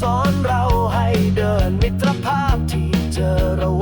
สอนเราให้เดินมิตรภาพที่เจอระว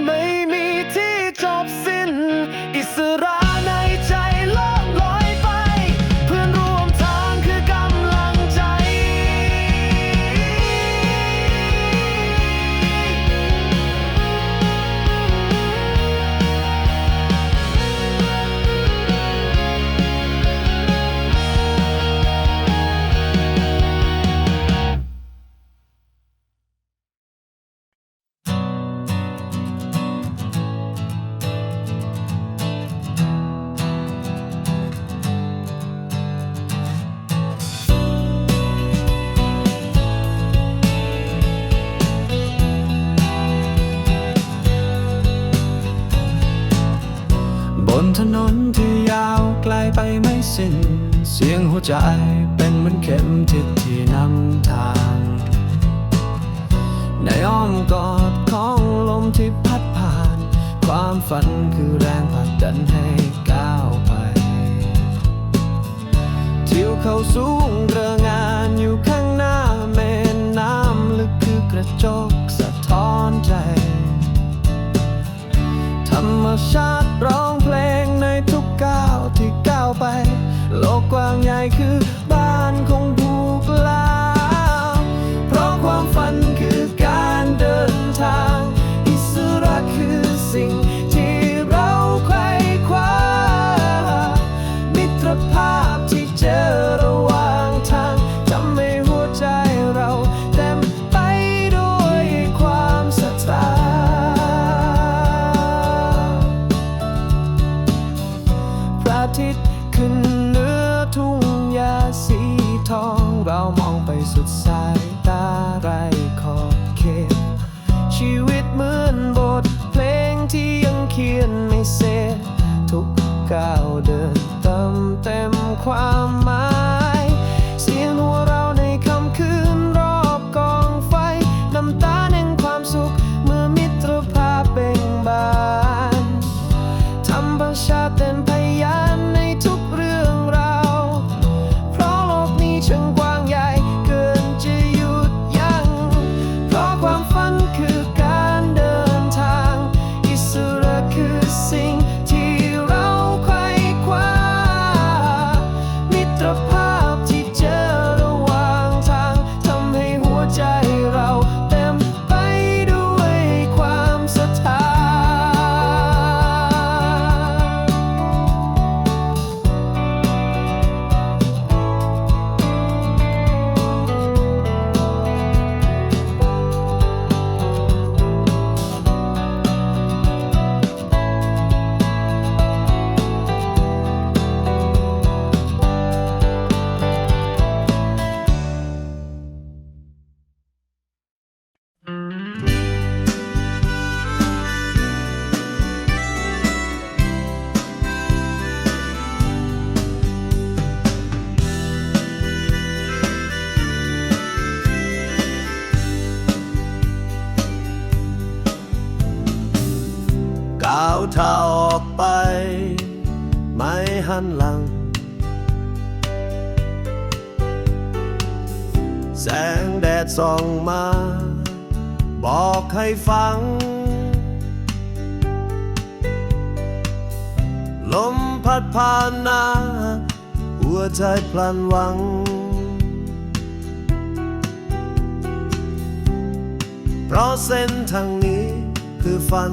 made ถนนที่ยาวไกลไปไม่สิ้น เสียงหัวใจเป็นเหมือนเข็มทิศที่นำทาง ในอ้อมกอดของลมที่พัดผ่าน ความฝันคือแรงผลักดันให้ก้าวไปทิวเขาสูงเรืองานอยู่ข้างหน้าแม่น้ำลึกคือกระจกสะท้อนใจ ธรรมชาติร้อง ไป โลกกว้างใหญ่คือบ้านของผูกลาเพราะความฝันคือการเดินทาง อิสระคือสิ่งที่เราไขว่คว้า มิตรภาพที่เจอระหว่างทางทำให้หัวใจเราเต็มไปด้วยความศรัทธาพระอาทิตย์ ขึ้นเหนือทุ่งหญ้าสีทอง เรามองไปสุดสายตาไรขอบเขต ชีวิตเหมือนบทเพลงที่ยังเขียนไม่เสร็จ ทุกก้าวเดินเติมเต็มความหมาย ก้าวเท้าออกไป ไม่หันหลัง แสงแดดส่องมา บอกให้ฟัง ลมพัดผ่านหน้า หัวใจพลันหวังเพราะเส้นทางนี้คือฝัน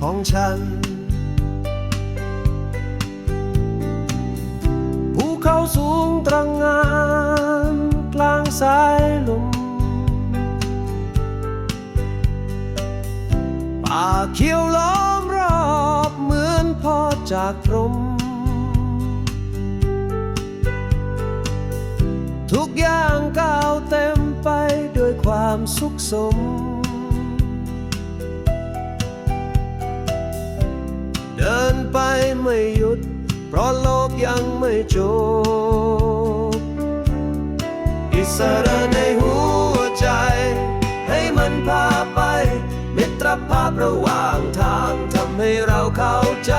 ของฉัน เขาสูงตระงานกลางสายลมป่าเขียวล้อมรอบเหมือนพ่อจากพรม ทุกอย่างก้าวเต็มไปด้วยความสุขสม เดินไปไม่หยุด เพราะโลกยังไม่จบอิสระในหัวใจ ให้มันพาไป มิตรภาพระหว่างทางทำให้เราเข้าใจ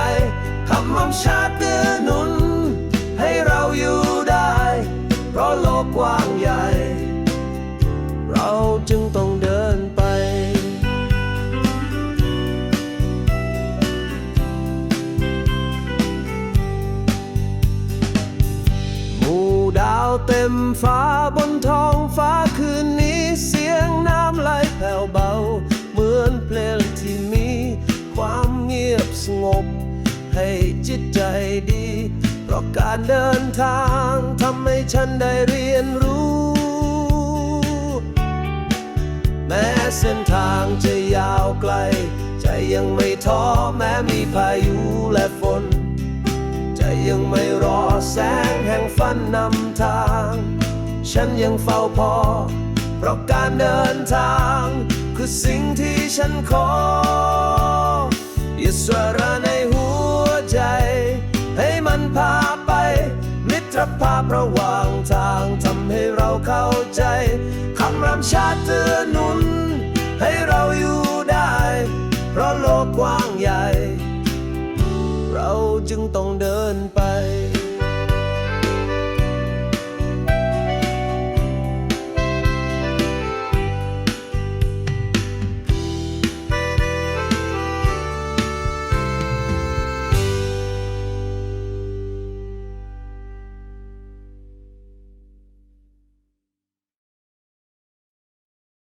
คำมั่ชาติเกื้อหนุน ให้เราอยู่ได้ เพราะโลกกว้างใหญ่ เราจึงต้อง เต็มฟ้าบนท้องฟ้าคืนนี้เสียงน้ำไหลแผ่วเบา เหมือนเพลงที่มีความเงียบสงบ ให้จิตใจดี เพราะการเดินทางทำให้ฉันได้เรียนรู้ แม้เส้นทางจะยาวไกล ใจยังไม่ท้อแม้มีพายุและ ยังไม่รอแสงแห่งฝันนำทาง ฉันยังเฝ้าพอ เพราะการเดินทาง คือสิ่งที่ฉันขออย่าสระในหัวใจ ให้มันพาไป มิตรภาพระหว่างทางทำให้เราเข้าใจคำรำชาเตือนหนุน ให้เราอยู่ได้ เพราะโลกกว้างใหญ่ ราจึงต้องเดินไป